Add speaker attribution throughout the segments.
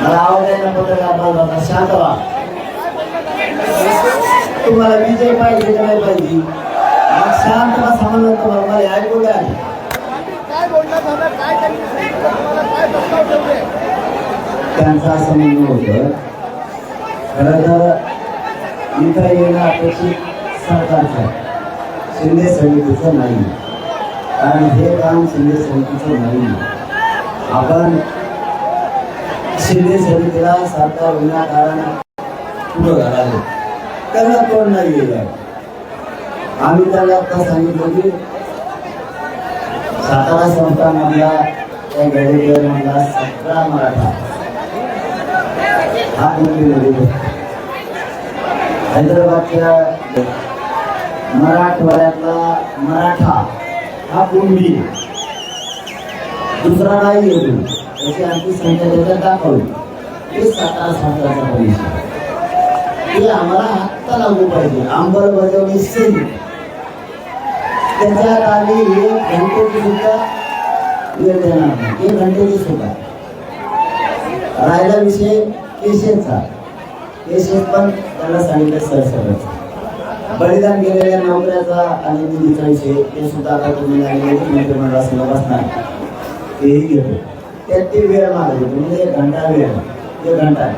Speaker 1: मला आवाज आहे पत्रकार बांधवांना शांत व्हा तुम्हाला विजय पाहिजे का नाही पाहिजे? मग शांत बसा म्हणून तुम्हाला मला ऐकू द्या.
Speaker 2: काय
Speaker 1: त्यांचं असं म्हणणं होतं. खरं तर इथं येणं अपेक्षित सरकारचं शिंदे समितीचं नाही. कारण हे काम शिंदे समितीचं नाही. आपण शिंदे समितीला विनाकारण पुढं घालावे. त्यांना कोण नाही आहे. आम्ही त्याला आता सांगितलं की सातारा संस्थांमधला त्या गडेकरमधला सगळा मराठा हा मुंबईमध्ये हैदराबादच्या मराठवाड्यातला मराठा हा कुंभी दुसरा नाही येतो. त्याची आमची संख्या त्याच्यात दाखवली. ते सातारा संस्थाचा परिचय ते आम्हाला आत्ता लागू पाहिजे. अंमलबजावणी सिंग त्याच्यात आम्ही एक घंटेची सुद्धा वेळ देणार नाही. एक घंटेची सुद्धा. राहिला विषय केशेचा केशेस पण त्याला सांगितलं सरसकट बलिदान केलेल्या नोकऱ्याचा आणि निधीचा विषय ते सुद्धा आता तुम्ही लागले मंत्रिमंडळासमोर बसणार तेही घेतो. त्यात वेळ मागली म्हणजे एक घंटा वेळ. एक घंटा.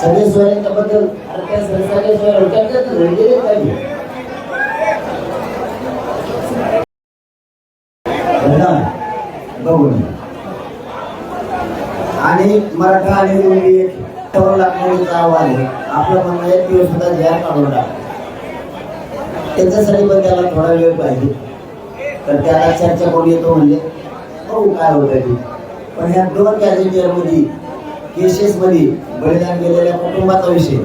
Speaker 1: सगळे सोयऱ्यांच्याबद्दल बद्दल त्या सगळे सगळे सोयरे त्यांच्यात घडलेले पाहिजे बघून आणि मराठा आणि रुंदी एक ठेवून लागण्याचा आव्हान आहे. आपलं म्हणणं एक दिवस सुद्धा जाहीर काढून टाक त्याच्यासाठी पण त्याला थोडा वेळ पाहिजे. तर त्याला चर्चा करून येतो म्हणजे. बघू काय होतं ते. पण ह्या दोन कॅलेंडरमध्ये केसेसमध्ये बलिदान गेलेल्या कुटुंबाचा विषय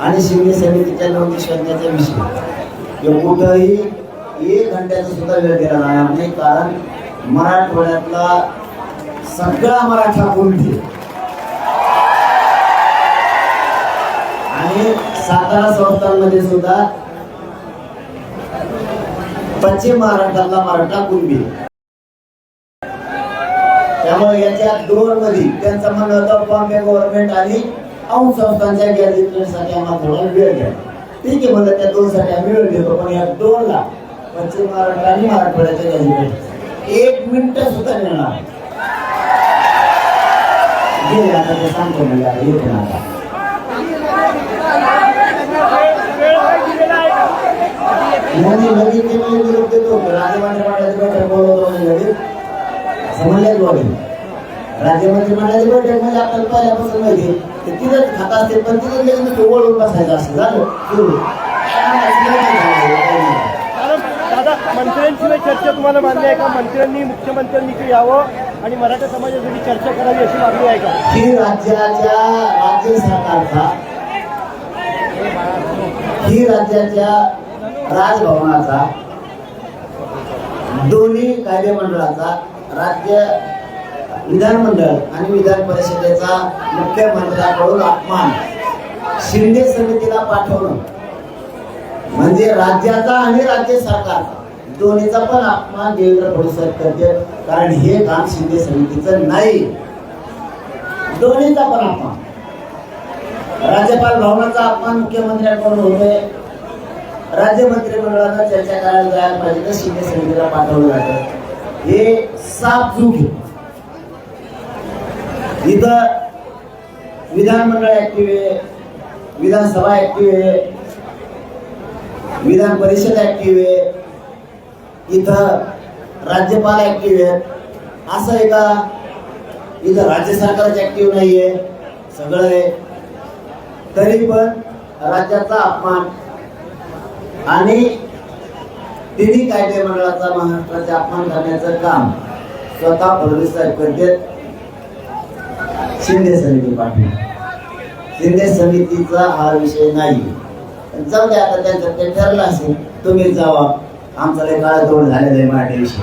Speaker 1: आणि शिंदे समितीच्या नोंदी शोधण्याचा विषय. हे कुठंही एक घंट्याचा सुद्धा वेळ दिला नाही नाही कारण मराठवाड्यातला सगळा मराठा कोणते आणि सातारा संस्थांमध्ये सुद्धा पश्चिम महाराष्ट्रातला मराठा कुणबी त्यामुळे याच्या दोन मध्ये त्यांचं म्हणणं होतं बॉम्बे गव्हर्नमेंट आणि औंध संस्थांच्या गॅजेटसाठी आम्हाला थोडा वेळ द्या. ठीक आहे म्हणलं त्या दोन साठी आम्ही वेळ देतो पण या दोन ला पश्चिम महाराष्ट्र आणि मराठवाड्याच्या गॅजेट एक मिनिट सुद्धा मिळणार गेले आता ते सांगतो म्हणजे आता येते ना आता. म्हणजे लगेच ते म्हणजे निरोप देतो राज्यमंत्री बैठक बोलवतो म्हणजे लगेच समजल्याच बोले राज्यमंत्री मंडळाची बैठक म्हणजे आपल्याला पहिल्यापासून माहिती. ते तिथंच खात असते पण तिथं लगेच नुसतं ओळून बसायचं असं झालं?
Speaker 2: दादा मंत्र्यांशिवाय चर्चा तुम्हाला मान्य आहे का? मंत्र्यांनी मुख्यमंत्र्यांनी यावं आणि मराठा समाजासाठी चर्चा करावी अशी मागणी आहे का?
Speaker 1: ही राज्याच्या राज्य सरकारचा ही राज्याच्या राजभवनाचा दोन्ही कायदे मंडळाचा राज्य विधानमंडळ आणि विधान परिषदेचा मुख्यमंत्र्याकडून अपमान शिंदे समितीला पाठवणं. म्हणजे राज्याचा आणि राज्य सरकार दोन्हीचा पण अपमान देवेंद्र फडणवीस करते कारण हे काम शिंदे समितीचं नाही. दोन्हीचा पण अपमान. राज्यपाल भवनाचा अपमान मुख्यमंत्र्यांकडून होतोय. राज्य मंत्रिमंडळानं चर्चा करायला जायला पाहिजे तर शिंदे समितीला पाठवलं जातं. हे साफ चूक इथं विधानमंडळ ऍक्टिव्ह आहे विधानसभा ऍक्टिव्ह आहे विधान परिषद ऍक्टिव्ह आहे इथं राज्यपाल ऍक्टिव्ह आहेत. असं आहे का? इथं राज्य सरकारच ऍक्टिव्ह नाहीये सगळं आहे. तरी पण राज्याचा अपमान आणि तिन्ही कायदेमंडळाचा महाराष्ट्राचे अपमान करण्याचं काम स्वतः फडणवीस साहेब करतात. शिंदे समिती पाठवून. शिंदे समितीचा हा विषय नाही. जाऊ द्या आता त्यांचं ते ठरलं असेल तुम्ही जावा. आमचा लय काळ तोड झालेलं आहे मराठी विषय.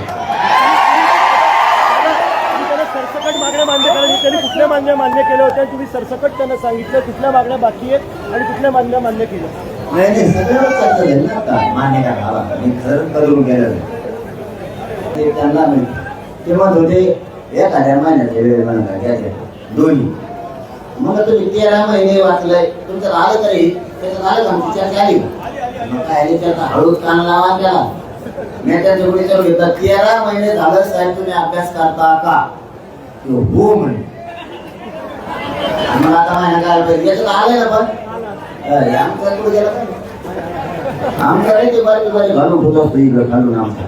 Speaker 2: मान्य कुठल्या मागण्या मान्य केल्या होत्या तुम्ही सरसकट त्यांना सांगितलं कुठल्या मागण्या बाकी आहेत आणि कुठल्या मागण्या मान्य केल्या.
Speaker 1: नाही नाही सगळं चर्चा झाली ना आता. मान्य करा मी खरंच करून गेलं ते त्यांना मी ते म्हणत होते एखाद्या महिन्याच्या वेळ म्हणा घ्यायचे. दोन्ही. मग तुम्ही तेरा महिने वाचलंय. तुमचं आलं तरी त्याच्यात आलं का? आमची चर्चा आली मग काय आली? त्याचा हळूच कान लावा त्याला. मी त्यांच्या पुढे तेरा महिने झालं साहेब तुम्ही अभ्यास करता का? हो म्हणे. मग आता महिना काय पाहिजे याच्यात आलंय ना पण. आमचं पुढे गेलं घालू आमचं ते बारीक बारीक घालून होत असतो इकडे घालून आमचा.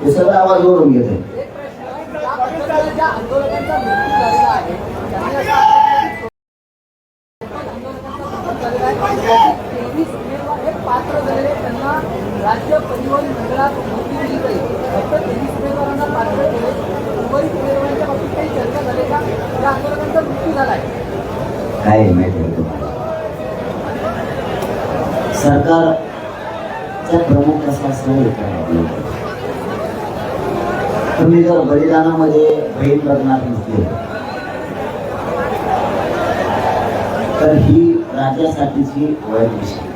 Speaker 1: हे सगळं आवाज ओढून घेते
Speaker 3: पात्र त्यांना राज्य परिवहन मंडळात नोकरी दिली जाईल फक्त तेवीस उमेदवारांना पात्र केले उर्वरित उमेदवारांच्या बाबतीत काही चर्चा झाली का या आंदोलकांचा मृत्यू झाला आहे
Speaker 1: काय आहे माहिती आहे तुम्हाला प्रमुख असा सण तुम्ही जर बलिदानामध्ये बहीण लग्नात नसले तर ही राज्यासाठीची वाईट विषय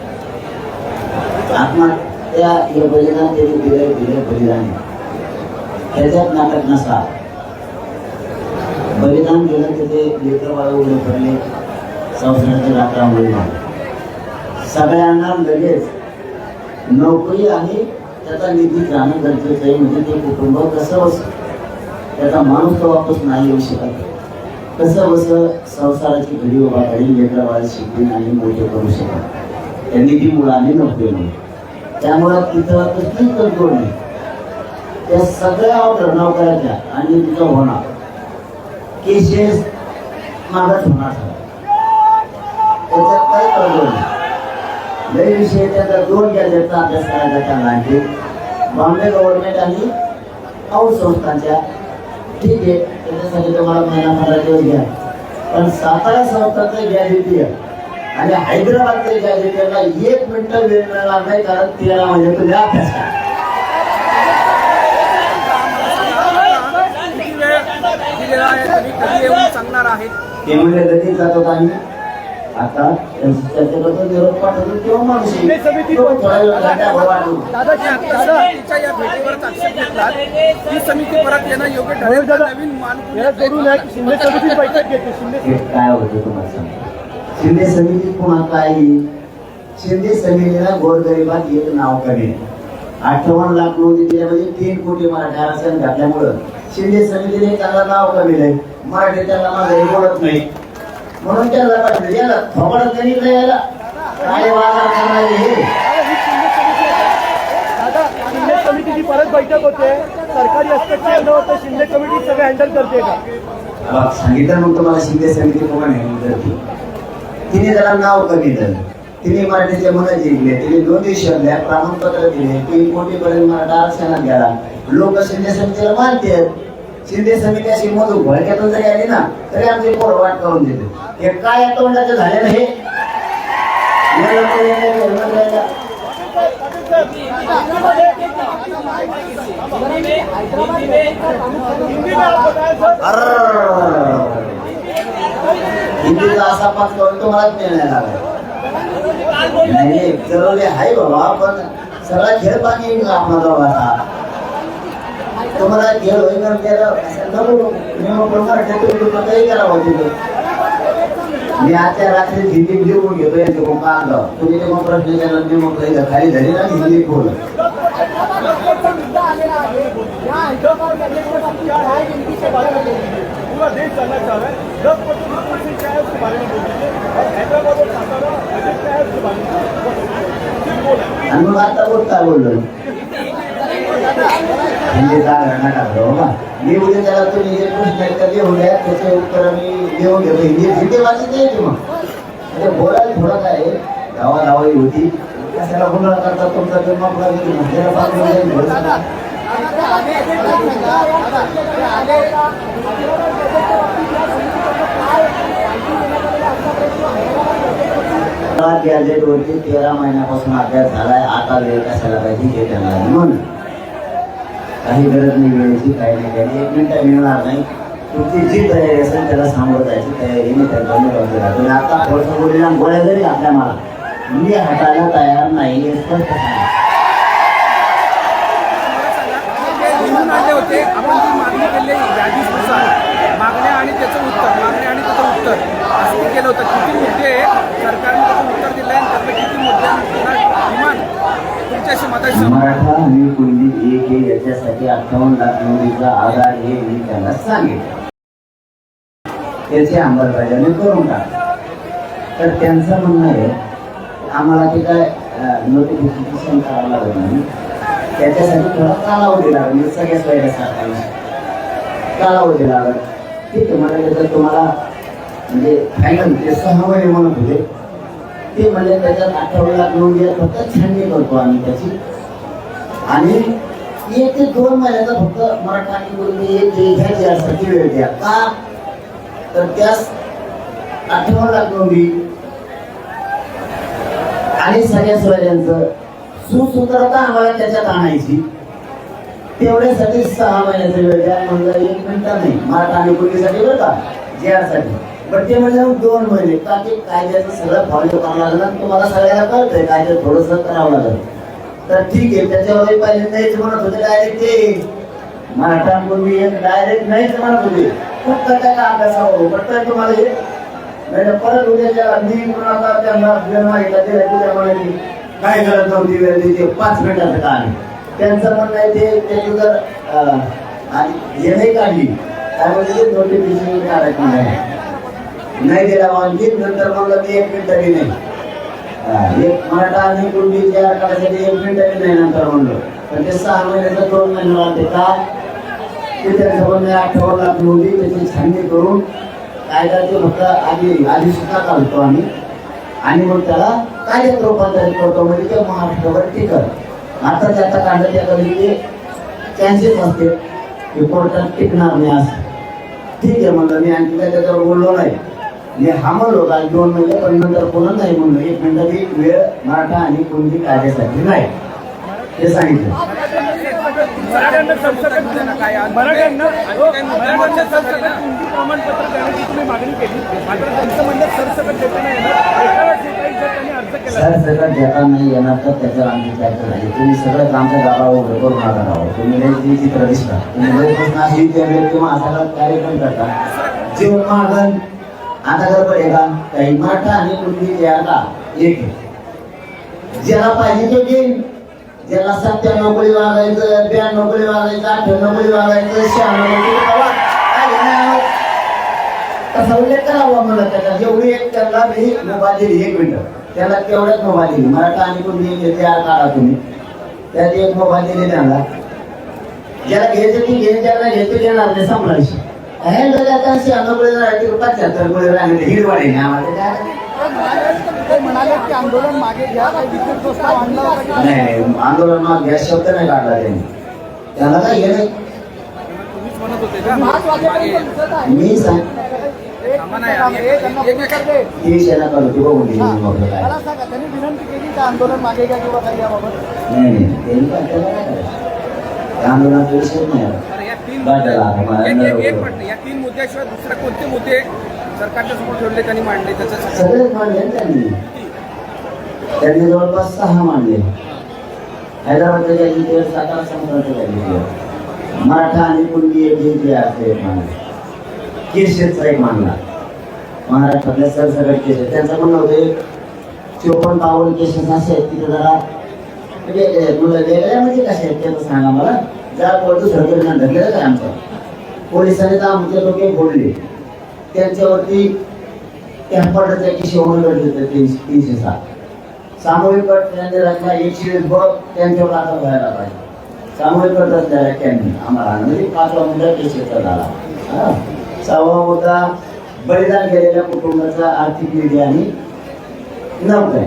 Speaker 1: आत्महत्या हे बलिदान त्यांनी दिले दिले बलिदान आहे. त्याच्यात नाटक नसा. बलिदान गेलं तिथे लेकर बाळ उघडे पडले संसाराच्या रात्रामुळे झाले सगळ्यांना लगेच नोकरी आणि त्याचा निधी जाणं गरजेचं आहे. म्हणजे ते कुटुंब कसं बस त्याचा माणूस तो वापस नाही येऊ शकत. कसं बसं? संसाराची घडी उभा करीन लेकरा बाळ नाही आणि मोठे करू शकत त्या निधी मुलाने नोकरीमुळे त्यामुळं तिथं कसली तडजोड नाही. त्या सगळ्या रणाव करायच्या आणि तिथं होणार. केसेस मागत होणार. त्याच्यात काही कळलं नाही. लय विषय त्याचा दोन गॅजेटचा अभ्यास करायचा आणखी बॉम्बे गव्हर्नमेंट आणि औ संस्थांच्या ठीक आहे त्याच्यासाठी तुम्हाला महिना पंधरा दिवस घ्या पण सातारा संस्थांचं गॅजेटी आहे आणि हैदराबादचं गॅजेटियरला एक मिनिटं वेळ मिळणार नाही कारण तेरा म्हणजे तुम्ही अभ्यास करा ते म्हणजे लगेच जातो आणि आता त्यांची चर्चा करतो निरोप पाठवतो किंवा माणूस
Speaker 2: समिती
Speaker 4: ही परत येणं योग्य ठरेल नवीन
Speaker 2: बैठक घेते शिंदे
Speaker 1: हे काय होतं तुम्हाला सांगतो. शिंदे समिती पुन्हा काय येईल? शिंदे समितीला गोरगरिबात एक नाव कमी अठ्ठावन्न लाख नोंदी दिल्यामध्ये तीन कोटी मराठी आरक्षण घातल्यामुळं शिंदे समितीने त्याला नाव कमी नाही मराठी त्याला माझं बोलत नाही म्हणून याला थोबडत नाही इकडे यायला काय वागा करणारे
Speaker 2: समितीची परत बैठक होते सरकारी हस्तक्षेप होतं शिंदे कमिटी सगळं हँडल करते का?
Speaker 1: सांगितलं मग तुम्हाला शिंदे समिती कोण आहे? तिने त्याला नाव कमी दिलं. तिने मराठीचे मन जिंकले. तिने दोन्ही प्रमाणपत्र दिले. तीन कोटी पर्यंत मराठा आरक्षणात गेला. लोक शिंदे समितीला मानते शिंदे समिती अशी मधू घोळक्यातून जरी आली ना तरी आमची पोर वाट करून देते. हे काय तोंडाचं झालं ना हे. हिंदीचा असा पाच करून तुम्हालाच मिळणार लागला. नाही जरुरी आहे बाबा पण सगळा खेळ पाणी आपला दोघाचा तुम्हाला खेळ होईना केलं नको नियमाप्रमाणे तुम्ही काही करावं तिथे मी आजच्या रात्री हिंदी लिहून घेतो यांचे कोण कागद तुम्ही ते मग प्रश्न विचारला मी मग खाली धरी ना हिंदी बोल
Speaker 3: हैदराबाद बैठकीचा मुद्दा आलेला आहे या हैदराबाद बैठकीच्या बाबतीत काय नेमकी चर्चा झाली
Speaker 2: पूरा देश जानना चाह रहा है दस परसेंट से क्या है उसके बारे में बोल दीजिए और हैदराबाद और सातारा बजट क्या है उसके बारे में बस, सिर्फ बोला
Speaker 1: आणि मग आता बोल काय बोललो म्हणजे जागा नका करू मी उद्या त्याला तुम्ही जे प्रश्न कधी ते लिहून त्याचे उत्तर मी देऊन घेतो हिंदी हिंदी वाचत नाही मग म्हणजे बोलायला थोडं काय गावा गावागावाई होती कशाला गुन्हा करता तुमचा जन्म आपला पाच गॅजेटवरती तेरा महिन्यापासून अभ्यास झालाय. आता वेळ कशाला पाहिजे हे त्यांना म्हणून काही गरज नाही वेळेची काही नाही काही एक मिनिट मिळणार नाही. तुमची जी तयारी असेल त्याला सांगत जायची तयारी मी त्यांना तुम्ही आता थोडंसं बोललेला गोळ्या जरी आपल्या मला. मी हटायला तयार नाही हे स्पष्ट सांगा
Speaker 4: मागण्या आणि त्याचं उत्तर आणि त्याचं उत्तर केलं होतं सरकारने
Speaker 1: त्याचं उत्तर दिलं आहे हे याच्यासाठी अठ्ठावन्न लाख नोंदीचा आधार हे मी त्यांना सांगितलं. त्याची अंमलबजावणी करून टाक तर त्यांचं म्हणणं आहे आम्हाला ते काय नोटिफिकेशन करावं लागत नाही. त्याच्यासाठी थोडा कालावधी लागेल म्हणजे सगळ्याच वेळेला सरकारला कालावधी लागेल. ठीक आहे मला जर तुम्हाला म्हणजे फायनल ते सहा महिने म्हणत होते ते म्हणजे त्याच्यात आठवड्याला लाख नोंदी फक्त छाननी करतो आम्ही त्याची. आणि एक ते दोन महिन्याचा फक्त मराठा आणि कुणबी एक घ्यायची वेळ द्या. का? तर त्यास आठवण लाख मी आणि सगळ्या सोयऱ्यांचं सुसूत्रता आम्हाला त्याच्यात आणायची. तेवढ्यासाठी सहा महिन्याचा वेळ द्या. म्हणलं एक मिनिटं नाही. मराठा आणि कुणबीसाठी बरं का? ज्यासाठी पण ते म्हणजे दोन महिने. का ते कायद्याचं सगळं फॉलो करावं लागलं? तुम्हाला सगळ्याला कळतंय. कायद्यात थोडंसं करावं लागलं. तर ठीक आहे त्याच्यावर पहिले नाहीच म्हणत होते डायरेक्ट ते. मराठा डायरेक्ट नाहीच म्हणत होते. फक्त त्याला अभ्यासावर पटकन तुम्हाला हे. नाही परत उद्याच्या मी कुणाला त्यांना वेळ मागितला दिला तुझ्या म्हणाली काय गरज नव्हती वेळ दिली ते पाच मिनिटाचं काम त्यांचं म्हणणं आहे ते त्याची जर आणि हे नाही काढली त्यामध्ये नोटिफिकेशन काढायचं नाही. नाही दिला आणखी नंतर म्हणलं ते एक मिनिट तरी नाही एक मराठा आणि कुंडी तयार करायसाठी एक मिनिट नाही नंतर म्हणलं. पण ते सहा महिन्याचं दोन महिने लागते का? ते त्यांचं म्हणणं अठ्ठावन्न लाख त्याची छाननी करून कायदा ते फक्त आधी आधी सुद्धा काढतो आम्ही. आणि मग त्याला कायद्यात रूपांतरित करतो म्हणजे ते महाराष्ट्रावर टिकत आता त्याचा काढलं त्या कधी ते चान्सेस असते की कोर्टात टिकणार नाही असं. ठीक आहे म्हणलं मी आणखी काय त्याच्यावर बोललो नाही. मी हा म्हणलो का दोन महिने पण नंतर पुन्हा नाही म्हणलं. एक मिनिटाची वेळ मराठा आणि कोणती कायद्यासाठी नाही. ते सांगितलं.
Speaker 2: मराठ्यांना सरसकट
Speaker 4: काय?
Speaker 2: देता नाही येणार. एका
Speaker 1: तर त्याच्यावर आमची चर्चा झाली. तुम्ही सगळं आमच्या गावावर उभं करून राहू तुम्ही लई चित्र दिसता. तुम्ही लई किंवा कार्यक्रम करता. मागन आता गडबड पडेगा का काही मराठा आणि कुठली जे आता एक ज्याला पाहिजे तो घेईन ज्याला सत्त्याण्णव कोळी वागायचं ब्याण्णव कोळी वागायचं अठ्ठ्याण्णव कोळी वागायचं शहाण्णव कोळी तसा उल्लेख करावा मला त्याला. जेवढी एक त्याला मी मोबाईल दिली एक मिनिट. त्याला तेवढ्याच मोबाईल दिली. मराठा आणि कोणी तयार काढा तुम्ही. त्यात एक मोबाईल दिली त्याला ज्याला घ्यायचं ती घेईन ज्याला घ्यायचं घेणार नाही. संपला विषय
Speaker 3: की आंदोलन मागे घ्या
Speaker 1: नाही शब्द नाही काढला त्यांनी त्याला काय हे नाही
Speaker 4: का
Speaker 3: आहे
Speaker 1: मी सांग बघून काय
Speaker 3: विनंती केली का आंदोलन मागे घ्या किंवा काही याबाबत
Speaker 1: नाही नाही त्यांनी काय
Speaker 4: या तीन एक- या तीन मुद्द्याशिवाय दुसरे कोणते मुद्दे सरकारच्या समोर ठेवले त्यांनी मांडले त्याचं
Speaker 1: सगळेच मांडले त्यांनी त्यांनी जवळपास सहा मांडले हैदराबादच्या गॅजेटियर सातारा समुद्राच्या मराठा आणि कुणबी एक जे असते एक मांडले केशेचा एक मांडला महाराष्ट्रातल्या सरसकट केसेस त्यांचं म्हणणं होते चोपन्न बावन्न केसेस असे आहेत तिथे जरा म्हणजे मुलं वेगळ्या म्हणजे कसे आहेत त्याचं सांगा मला जा पडतो दुसरं धरलेलं काय आमचं पोलिसांनी तर आमचे लोक बोलले त्यांच्यावरती त्या पटाच्या किशी तीनशे तीनशे सात सामूहिक अट त्यांनी रचना एकशे बघ त्यांच्यावर आता व्हायला पाहिजे सामूहिक अट रचलेल्या त्यांनी आम्हाला म्हणजे पाचवा मुलगा केशेचा झाला हा. सहावा होता बलिदान केलेल्या कुटुंबाचा आर्थिक निधी आणि नव्हता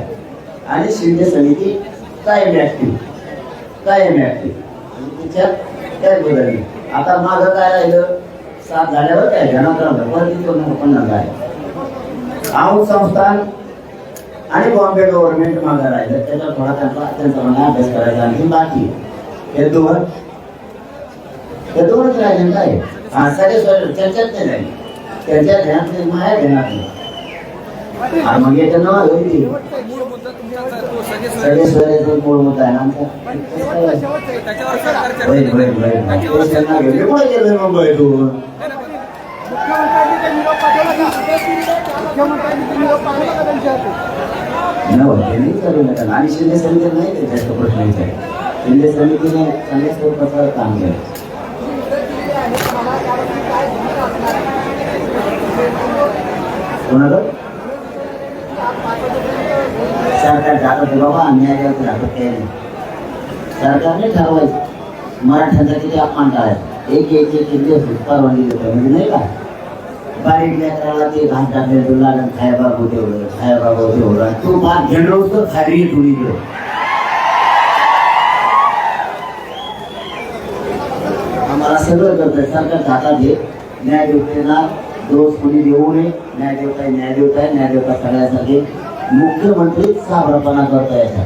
Speaker 1: आणि शिंदे समिती कायम ऍक्टिव्ह कायम ऍक्टिव्ह त्याच्यात काय बदलली आता माझं काय राहिलं? सात झाल्यावर काय? ध्यानात पण परत पन्नास झाले. औंध संस्थान आणि बॉम्बे गव्हर्नमेंट मागे राहिलं. त्याचा थोडा त्यांचा त्यांचा मला अभ्यास करायचा आणखी बाकी. हे दोन. हे दोनच राहिले काय? हा सगळे त्यांच्यात नाही राहिले. त्यांच्या ध्यानात नाही माझ्या ध्यानात नाही. मग याच्या नाव
Speaker 4: सगळे
Speaker 1: सगळे मूळ आहे ना ते मुंबई तू?
Speaker 3: त्यांच्या
Speaker 1: नाही चालू नका. आणि शिंदे समिती नाही ते जास्त प्रश्न विचार शिंदे समितीने चांगल्या स्वरूपाचं काम केलं. कोणाला सरकार जात बाबा न्यायालयात जात काही नाही सरकारने ठरवायचं मराठ्यांचा किती अपमान करायचा एक एक एक एक दिवस परवानगी देतो म्हणजे नाही का बारीक लेकराला ते घास टाकले तुला लागेल खाय बाबू तेवढं खाय बाबू तेवढं तू बाग घेणं तर खाली येतो इकडे आम्हाला सगळं करतंय सरकार हातात घे न्यायदेवतेला दोष कोणी देऊ नये न्यायदेवता आहे, न्यायदेवता आहे न्यायदेवता सगळ्यासाठी मुख्यमंत्री साबरपणा करता येतात.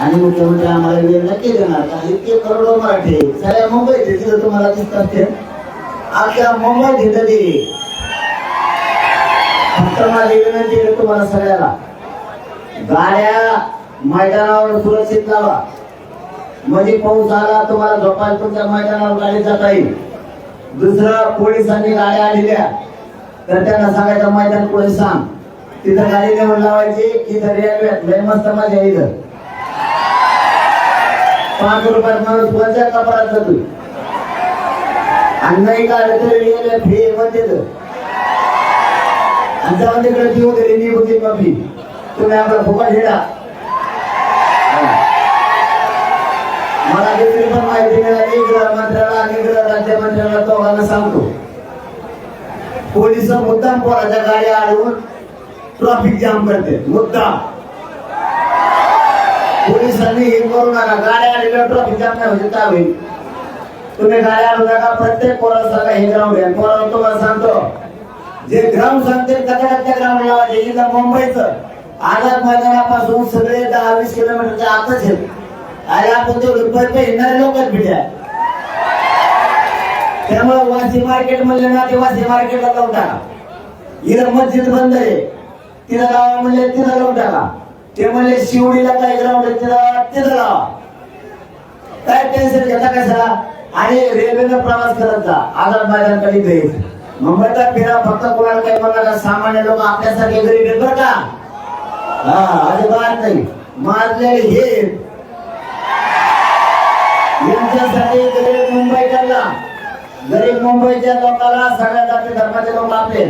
Speaker 1: आणि मुख्यमंत्री आम्हाला वेळ नक्की देणार कारण इतके करोडो मराठी सगळ्या मुंबईत आहे, तिथं तुम्हाला दिसतात ते. अख्ख्या मुंबईत येतं ते. फक्त माझी विनंती आहे तुम्हाला सगळ्याला. गाड्या मैदानावर सुरक्षित लावा. म्हणजे पाऊस आला तुम्हाला झोपायला तुमच्या मैदानावर गाडी जाता येईल. दुसरं पोलिसांनी गाड्या आलेल्या तर त्यांना सांगायचं मैदान पुढे सांग? तिथं गाडी नेऊन लावायची इथं रेल्वेत लय मस्त मजा इथं. पाच रुपयात माणूस कोणत्या कपडात जातो आणि नाही काढलं तरी रेल्वे फ्री मध्ये आणि जेव्हा तिकडे ती वगैरे निघून कमी तुम्ही आपला फुकट हिडा. मला देखील पण माहिती मिळाली गृहमंत्र्याला आणि गृह राज्यमंत्र्याला दोघांना सांगतो. पोलीस मुद्दाम पोराच्या गाड्या अडवून ट्रॅफिक जाम करते. मुद्दाम. पोलिसांनी हे करू नका. गाड्या आलेल्या ट्रॅफिक जाम नाही होते. काय होईल? तुम्ही गाड्या आणू नका. प्रत्येक पोराला सांगा हे ग्राउंड आहे. पोरा तुम्हाला सांगतो जे ग्राउंड सांगते कचऱ्याच्या ग्राउंड लावायचे इथं मुंबईचं आझाद मैदानापासून सगळे दहा वीस किलोमीटरच्या आतच आहेत. अरे आपण ते रुपये येणारे लोकच भेटल्या त्यामुळे वासी मार्केट म्हणले ना ते वासी मार्केटला लावून टाका इथं मस्जिद बंद आहे. तिथं लावा म्हणले तिथं लावून टाका. ते म्हणले शिवडीला काय ग्राउंड आहे? तिथं तिथं लावा. काय टेन्शन घेता कशाला आणि रेल्वेनं प्रवास करत जा. आझाद मैदानकडे कधी मुंबईचा फिरा. फक्त कोणाला काही बघा सामान्य लोक आपल्यासारखे गरीब आहेत बरं का? हा अजिबात नाही. मारलेले हे. यांच्यासाठी गरीब मुंबईच्या लोकांना सगळ्या जाती धर्माचे लोक आपले.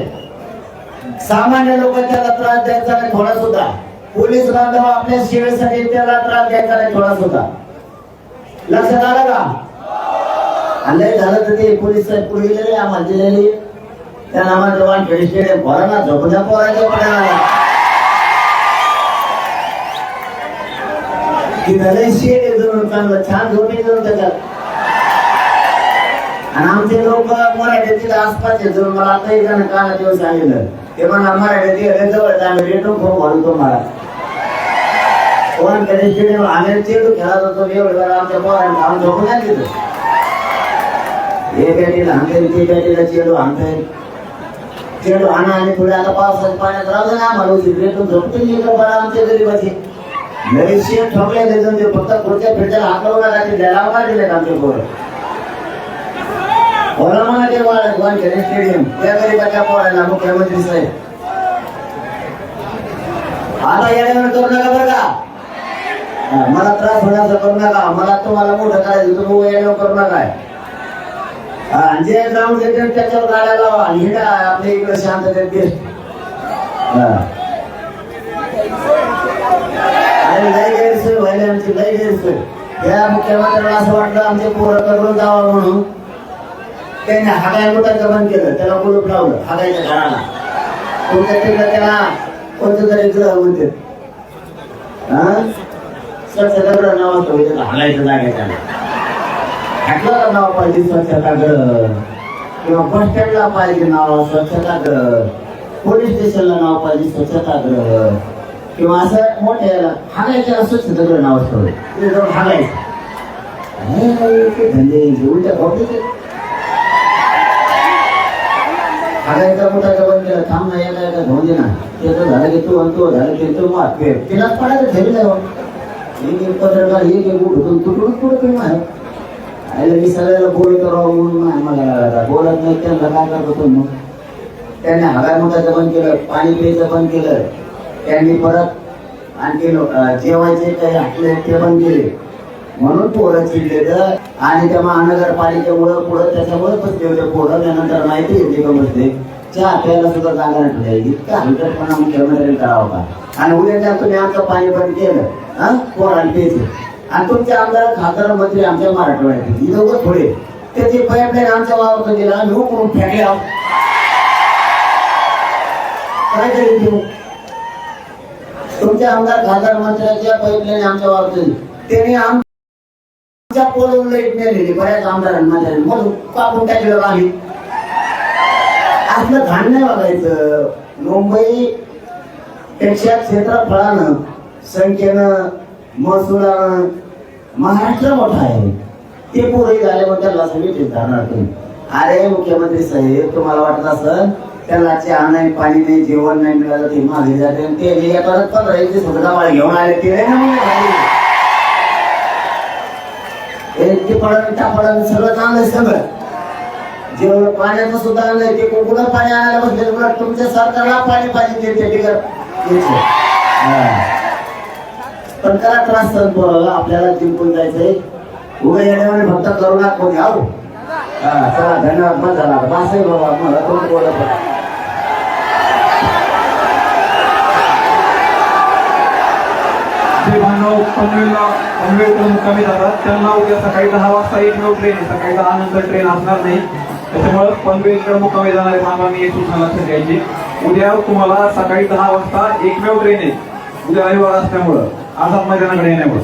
Speaker 1: सामान्य लोक त्रास द्यायचा नाही थोडा सुद्धा पोलीस बांधव आपल्या सेवेसाठी त्याला त्रास द्यायचा नाही थोडा सुद्धा लक्षात आलं का? लय झालं तर ते पोलीस साहेब पुढे गेलेले आम्हाला दिलेले. त्या आम्हाला वाण खेळी स्टेडियम पोरांना झोपण्या पोरायचे पण तिथं लय शेड आहे जणू चांगलं छान झोपे जणू त्याच्यात. आणि आमचे लोक मराठीतील आसपासचे आहे मला आता एक जण काना दिवस सांगितलं ते मला मराठी जवळ आम्ही रेटो फोन घालून तुम्हाला. कोण कधी स्टेडियम आम्ही चेंडू खेळत होतो एवढं वेळा आमच्या पोरांना आम्ही झोपून नाही तिथं. हे बॅटीला हाणते ते बॅटीला चेंडू हाणते चेंडू आणा आणि पुढे आता पावसाच्या पाण्यात राहू ना आम्हाला उशीर. रेटून झोपते नाही बरं आमच्या नवीन ठोकले ते फक्त पुढच्या फिरत्याला नका ते द्यायला आमचे पोरं. बोला म्हणा ते वाढ वानखेडे स्टेडियम त्या गरीबाच्या पोराला मुख्यमंत्री साहेब. आता येण्यावर करू नका बरं का? मला त्रास होण्याचा करू नका. मला तुम्हाला मोठं करायचं तुम्ही येण्यावर करू नका. जे जाऊन देते त्याच्यावर गाड्या लावा. आणि हिंडा आपल्या इकडे शांत देते हा. आणि लय गैरसोय व्हायला आमची लय गैरसोय. या मुख्यमंत्र्याला असं वाटलं आमचे पोरं करून जावा म्हणून. त्याने हागाय मोठाचं बंद केलं त्याला कुलूप लावलं हागायच्या घराला. कोणत्या तिकडं त्याला? कोणतं तरी ग्रह म्हणते स्वच्छता स्वच्छतागृह नाव असतो म्हणजे त्याला हागायचं जागे त्याला. हाटला नाव पाहिजे स्वच्छतागृह किंवा बस स्टँडला पाहिजे नाव स्वच्छतागृह पोलीस स्टेशनला नाव पाहिजे स्वच्छतागृह किंवा असं मोठ्याला हागायच्या स्वच्छता ग्रह नाव असतं तिथे जाऊन हागायचं. ते धंदे उलट्या घोटते हागायचा मोठा डबल केला थांब ना एका एका घेऊन देणार ना. त्याचं झालं की तू आणि तो झालं की तू मात फेर तिलाच पडायचं ठेवी नाही हो. एक एक पत्रकार एक एक उठून तुकडून पुढे तुम्ही आहे आयला मी सगळ्याला बोल करावं म्हणून आम्हाला मला बोलत नाही त्यांना काय करतो तुम्ही त्याने हवाय मोठाचं बंद केलं पाणी प्यायचं बंद केलं. त्यांनी परत आणखी जेवायचे काही हटले ते पण केले. म्हणून पोरं चिडलेलं आणि त्या महानगरपालिकेमुळं पुढं त्याच्यामुळे बसले होते पोरं त्यानंतर माहिती येते का बसले चहा प्यायला सुद्धा जागा नाही इतका हलकटपणा मुख्यमंत्र्यांनी करावा का आणि उद्या त्या तुम्ही आमचं पाणी बंद केलं हा? पोरांनी प्यायचं आणि तुमचे आमदार खासदार मंत्री आमच्या मराठवाड्यात ही दोघं थोडे त्याची पाईपलाईन आमच्या वावरत गेला आम्ही उकरून फेकले काय करेल देऊ. तुमच्या आमदार खासदार मंत्र्याच्या पाईपलाईन आमच्या वावरत त्यांनी त्या पोलून लाइट नेलेली बऱ्याच आमदारांना मंत्र्यांनी म्हणून कापून वेळ आली असलं घाण नाही बघायचं मुंबई पेक्षा क्षेत्रफळानं संख्येनं महसुलानं महाराष्ट्र मोठा आहे. ते पुरे झाले मग त्याला सगळी चिंताणार तुम्ही अरे मुख्यमंत्री साहेब तुम्हाला वाटत असं त्याला चहा नाही पाणी नाही जेवण नाही मिळालं ते मागे जाते आणि ते परत पंधरा एक दिवस गावाला घेऊन आले ते ते ना त्या ते पडण सगळं चांगलं आहे सगळं. जेवण पाण्याचं सुद्धा आणलंय ते कोकण पाणी आणायला बसले उलट तुमच्या सरकारला पाणी पाहिजे ते ठिकाण. पण त्याला त्रास सहन पोराला आपल्याला जिंकून जायचंय. उभे येण्यामध्ये फक्त करुणा कोणी आहो चला धन्यवाद मग झाला बस आहे बाबा मला तुम्ही बोलत होता.
Speaker 5: पनवेलकडे मुक्कामी जातात. त्यांना उद्या सकाळी दहा वाजता एकमेव ट्रेन आहे. सकाळी दहा नंतर ट्रेन असणार नाही. त्याच्यामुळे पनवेलकडे मुक्कामी जाणारे बांधवांनी एक सूचना लक्षात घ्यायची उद्या तुम्हाला सकाळी दहा वाजता एकमेव ट्रेन आहे. उद्या रविवार असल्यामुळं आझाद मैदानाकडे येण्यामुळं.